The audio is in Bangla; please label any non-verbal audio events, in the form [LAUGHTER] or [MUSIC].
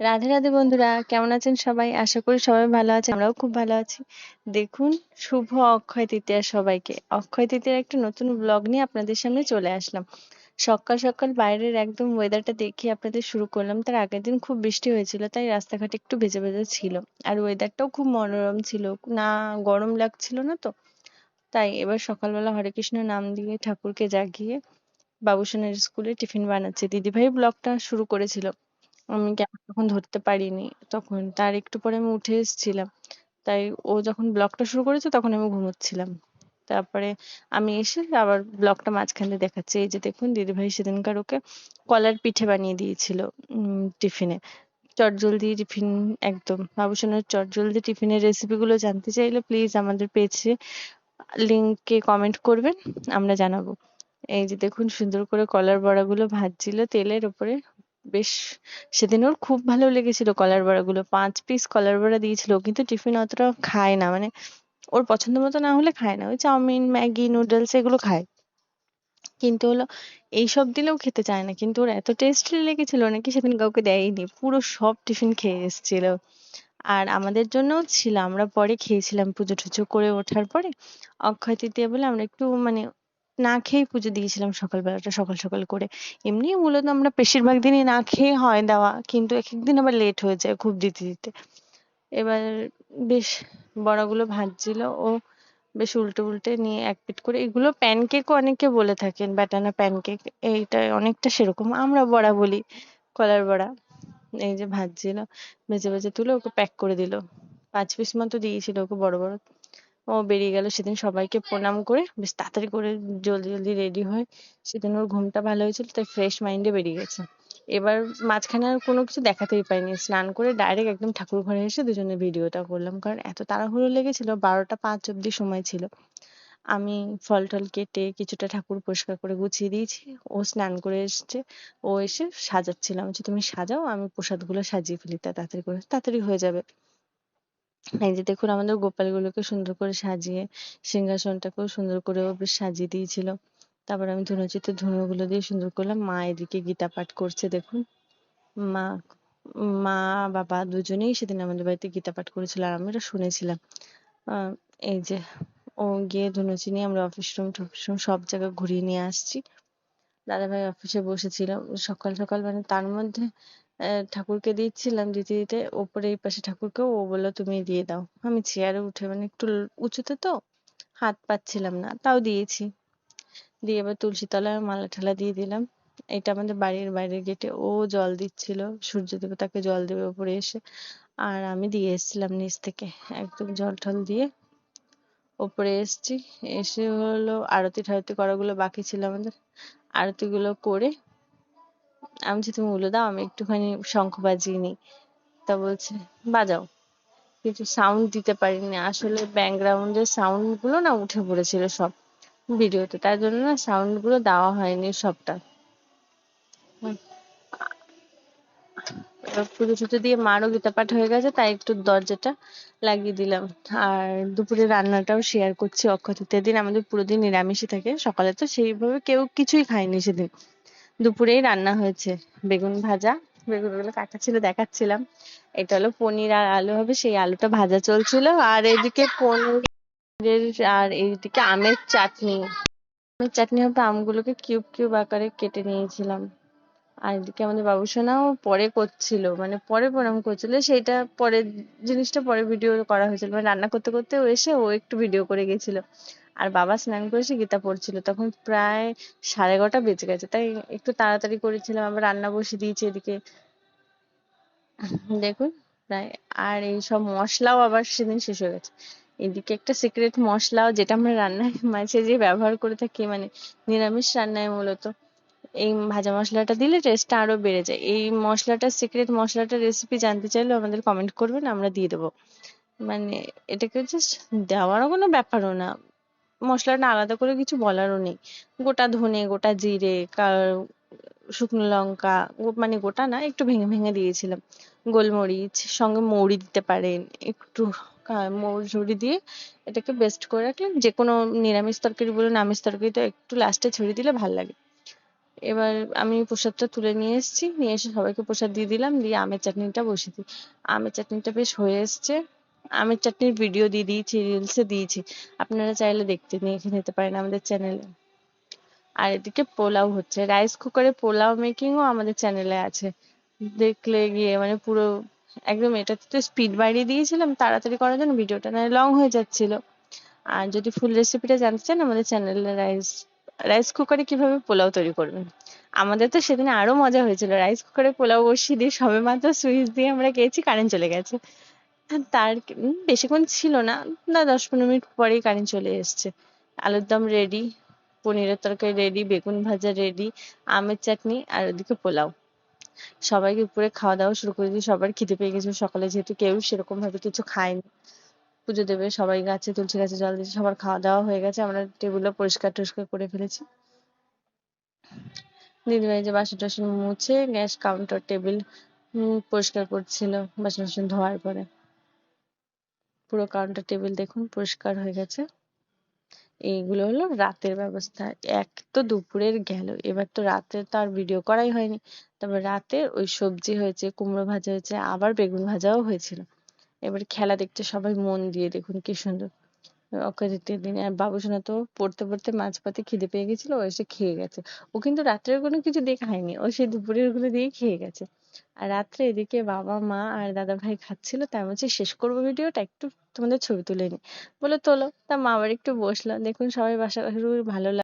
রাধে রাধে বন্ধুরা, কেমন আছেন সবাই? আশা করি সবাই ভালো আছে আমরাও খুব ভালো আছি। দেখুন, শুভ অক্ষয় তৃতীয়া সবাইকে। অক্ষয় তৃতীয়ার একটা নতুন ব্লগ নিয়ে আপনাদের সামনে চলে আসলাম। সকাল সকাল বাইরের একদম ওয়েদারটা দেখে আপনাদের শুরু করলাম। তার আগের দিন খুব বৃষ্টি হয়েছিল, তাই রাস্তাঘাট একটু ভেজা ভেজা ছিল। আর ওয়েদারটাও খুব মনোরম ছিল, না গরম লাগছিল না তো। তাই এবার সকালবেলা হরে কৃষ্ণ নাম দিয়ে ঠাকুরকে জাগিয়ে বাবুসোনার স্কুলে টিফিন বানাচ্ছে। দিদিভাই ব্লগটা শুরু করেছিল। আমি ক্যামেরা তখন ধরতে পারিনি। তখন তার একটু পরে আমি উঠে এসেছিলাম। তাই ও যখন ব্লগটা শুরু করেছে তখন আমি ঘুমোচ্ছিলাম। তারপরে আমি এসে আবার ব্লগটা মাঝখানে দেখাচ্ছি। এই যে দেখুন, দিদিভাই সেদিনকার ওকে কলার পিঠে বানিয়ে দিয়েছিল টিফিনে। চটজলদি টিফিন একদম। বাবুসোনার চটজলদি টিফিনের রেসিপিগুলো জানতে চাইলে প্লিজ আমাদের পেজে লিঙ্কে কমেন্ট করবেন, আমরা জানাব। এই যে দেখুন, সুন্দর করে কলার বড়াগুলো ভাজছিল তেলের উপরে বেশ, সেদিন ওর খুব ভালো লেগেছিল কলার বড়াগুলো। পাঁচ পিস কলার বড়া দিয়েছিল কিন্তু টিফিন অতটা খায় না মানে ওর পছন্দ মতো না হলে খায় না। ওই চাউমিন, ম্যাগি, নুডলস এগুলো খায়। কিন্তু হলো, এইসব দিলেও খেতে চায় না। কিন্তু ওর এত টেস্টি লেগেছিল নাকি সেদিন কাউকে দেয়নি। পুরো সব টিফিন খেয়ে এসেছিল। আর আমাদের জন্যও ছিল, আমরা পরে খেয়েছিলাম পুজো টুজো করে ওঠার পরে। অক্ষয় তৃতীয়া বলে আমরা একটু মানে না খেয়েই পুজো দিয়েছিলাম সকালবেলাটা সকাল সকাল করে। এমনি মূলত আমরা বেশিরভাগ দিনই না খেয়ে হয় দেওয়া, কিন্তু এক একদিন আবার লেট হয়ে যায় খুব দিতে দিতে। এবার বেশ বড়াগুলো ভাজছিল, ও বেশ উল্টে উল্টে নিয়ে এক পিট করে, এগুলো প্যানকেকও অনেকে বলে থাকেন ব্যাটানা প্যানকেক এইটা অনেকটা সেরকম। আমরা বড়া বলি, কলার বড়া। এই যে ভাজছিল ভেজে ভেজে তুলে ওকে প্যাক করে দিল। পাঁচ পিস মতো দিয়েছিল ওকে বড় বড়। ও বেরিয়ে গেল। সেদিন সবাইকে প্রণাম করে বেশ তাড়াতাড়ি করে জলদি জলদি রেডি হয়ে সেদিন ওর ঘুমটা ভালো হয়েছিল, তাই ফ্রেশ মাইন্ডে বেরিয়ে গেছে। এবার মাঝখানে আর কোনো কিছু দেখাতেই পাইনি। স্নান করে ডাইরেক্ট একদম ঠাকুর ঘরে এসে দুজনে ভিডিওটা করলাম। কারণ এত তাড়াহুড়ো লেগেছিল, বারোটা পাঁচ অব্দি সময় ছিল। আমি ফল টল কেটে কিছুটা ঠাকুর পরিষ্কার করে গুছিয়ে দিয়েছি। ও স্নান করে এসছে। ও এসে সাজাচ্ছিলাম। যে তুমি সাজাও, আমি প্রসাদগুলো সাজিয়ে ফেলি। তাড়াতাড়ি করে, তাড়াতাড়ি হয়ে যাবে। এই যে দেখুন, আমাদের গোপালগুলোকে সুন্দর করে সাজিয়ে, সিংহাসনটাকেও সুন্দর করে সাজিয়ে দিয়েছিল। তারপর আমি ধুনুচিতে ধুনুগুলো দিয়ে সুন্দর করলাম। মা এদিকে গীতা পাঠ করছে, দেখুন। মা মা, বাবা দুজনেই সেদিন আমাদের বাড়িতে গীতা পাঠ করেছিল আর আমরা শুনেছিলাম। এই যে ও গিয়ে ধুনুচি নিয়ে আমরা অফিস রুম টফিস রুম সব জায়গা ঘুরিয়ে নিয়ে আসছি। দাদাভাই অফিসে বসেছিল। সকাল সকাল মানে তার মধ্যে ঠাকুরকে দিচ্ছিলাম দিতে দিতে ওপরে এই পাশে ঠাকুরকে ও বলল, তুমি দিয়ে দাও। আমি চেয়ারে উঠে মানে একটু উঁচুতে তো, হাত পাচ্ছিলাম না, তাও দিয়েছি। দিয়ে এবার তুলসী তলায় মালা ঠালা দিয়ে দিলাম। এটা আমাদের বাড়ির বাইরের গেটে, ও জল দিচ্ছিল, সূর্য দেবতাকে জল দেবে ওপরে এসে। আর আমি দিয়ে এসেছিলাম নিচ থেকে, একদম জল টল দিয়ে ওপরে এসছি। এসে হলো, আরতি ঠারতি করাগুলো বাকি ছিল আমাদের। আরতিগুলো করে আমি বলছি তুমি দাও, আমি একটুখানি শঙ্খ বাজিয়ে নিই। তা বলছে, বাজাও। কিন্তু সাউন্ড দিতে পারিনি। আসলে ব্যাকগ্রাউন্ডের সাউন্ডগুলো না উঠে পড়েছিল সব ভিডিওতে তার জন্য না সাউন্ডগুলো দেওয়া হয়নি সবটা। পুজো টুজো দিয়ে মারও গীতা পাঠ হয়ে গেছে, তাই একটু দরজাটা লাগিয়ে দিলাম। আর দুপুরে রান্নাটাও শেয়ার করছি অক্ষয় তৃতীয়ার দিন। আমাদের পুরো দিন নিরামিষই থাকে। সকালে তো সেইভাবে কেউ কিছুই খায়নি সেদিন। দুপুরেই রান্না হয়েছে। বেগুন ভাজা, বেগুনগুলো কাটা ছিল দেখাচ্ছিলাম। এটা হলো পনির আর আলু হবে, সেই আলুটা ভাজা চলছিল। আর এদিকে পনিরের আর এইদিকে আমের চাটনি। আমের চাটনি হবে, আমগুলোকে কিউব কিউব আকারে কেটে নিয়েছিলাম। আর এদিকে আমাদের বাবুসোনাও পরে করছিল মানে পরে প্রণাম করছিল। সেইটা পরে জিনিসটা পরে ভিডিও করা হয়েছিল। মানে রান্না করতে করতে ও এসে ও একটু ভিডিও করে গেছিল। আর বাবা স্নান করে এসে গীতা পড়ছিল, তখন প্রায় সাড়ে এগারোটা বেজে গেছে, তাই একটু তাড়াতাড়ি করেছিলাম, আবার রান্না বসিয়ে দিয়েছি এদিকে। দেখুন, প্রায়, আর এই সব মশলাও আবার সেদিন শেষ হয়ে গেছে। এদিকে একটা সিক্রেট মশলাও যেটা আমরা রান্নায় [LAUGHS] মাঝে যে ব্যবহার করে থাকি মানে নিরামিষ রান্নায় মূলত, এই ভাজা মশলাটা দিলে টেস্টটা আরও বেড়ে যায়। এই মশলাটা সিক্রেট মশলাটার রেসিপি জানতে চাইলে আমাদের কমেন্ট করবেন, আমরা দিয়ে দেবো। মানে এটাকে জাস্ট দেওয়ারও কোনো ব্যাপারও না। মশলাটা আলাদা করে কিছু বলারও নেই। গোটা ধনে, গোটা জিরে শুকনো লঙ্কা মানে গোটা না, একটু ভেঙে ভেঙে দিয়েছিলাম। গোলমরিচ, সঙ্গে মৌরি দিতে পারেন, একটু মৌরি দিয়ে এটাকে বেস্ট করে রাখলেন। যে কোনো নিরামিষ তরকারি বলুন, আমিষ তরকারি তো একটু লাস্টে ছড়িয়ে দিলে ভালো লাগে। এবার আমি প্রসাদটা তুলে নিয়ে এসেছি। নিয়ে এসে সবাইকে প্রসাদ দিয়ে দিলাম, দিয়ে আমের চাটনিটা বসিয়ে দিই। আমের চাটনিটা বেশ হয়ে এসছে। আমের চাটনির ভিডিও দিয়ে দিয়েছি রিলসে দিয়েছি। আপনারা চাইলে দেখতে, নিয়ে নিতে পারেন আমাদের চ্যানেলে আর এদিকে পোলাও হচ্ছে। রাইস কুকারে পোলাও মেকিংও আমাদের চ্যানেলে আছে। দেখলে গিয়ে মানে পুরো একদম এটাতে তো স্পিড বাড়িয়ে দিয়েছিলাম, তাড়াতাড়ি করার জন্য ভিডিওটা না লং হয়ে যাচ্ছিল। আর যদি ফুল রেসিপিটা জানতে চান, আমাদের চ্যানেলে রাইস রাইস কুকারে কীভাবে পোলাও তৈরি করবেন? আমাদের তো সেদিন আরও মজা হয়েছিল। রাইস কুকারে পোলাও বসিয়ে দিয়ে সবে মাত্র সুইচ দিয়ে আমরা খেয়েছি কারেন্ট চলে গেছে। তার বেশিক্ষণ ছিল না। না, দশ পনেরো মিনিট পরেই কারেন্ট চলে এসছে। আলুর দম রেডি পনিরের তরকারি রেডি বেগুন ভাজা রেডি আমের চাটনি আর ওদিকে পোলাও। সবাইকে উপরে খাওয়া দাওয়া শুরু করে দিয়ে সবার খিদে পেয়ে গেছে সকালে। যেহেতু কেউ সেরকম ভাবে কিছু খায়নি। পুজো দেবে সবাই গাছে তুলসী গাছে জল দিয়েছে, সবার খাওয়া দাওয়া হয়ে গেছে। আমরা টেবিলও পরিষ্কার টরিষ্কার করে ফেলেছি। দিদিভাই যে বাসন টাসন মুছে গ্যাস কাউন্টার টেবিল পরিষ্কার করছিল বাসন টাসন ধোয়ার পরে। পুরো কাউন্টার টেবিল দেখুন পরিষ্কার হয়ে গেছে। এইগুলো হলো রাতের ব্যবস্থা। এক তো দুপুরের গেল। এবার তো রাতে তো আর ভিডিও করাই হয়নি। তবে রাতে ওই সবজি হয়েছে, কুমড়ো ভাজা হয়েছে, আবার বেগুন ভাজাও হয়েছিল। এবার খেলা দেখতে সবাই মন দিয়ে দেখুন কি সুন্দর। অক্ষয় দিনে আর বাবুসোনা তো পড়তে পড়তে মাঝপথে খিদে পেয়ে গেছিল, ও এসে খেয়ে গেছে। ও কিন্তু রাত্রের কোনো কিছু দিয়ে খায়নি। ও সেই দুপুরেরগুলো দিয়েই খেয়ে গেছে। আর রাত্রে এদিকে বাবা, মা আর দাদা ভাই খাচ্ছিল, তাই আমি বলছি, শেষ করব ভিডিওটা, একটু তোমাদের ছবি তুলে নি। বলে তোলো। তা মা আবার একটু বসল। দেখুন সবাই বাসা ভালো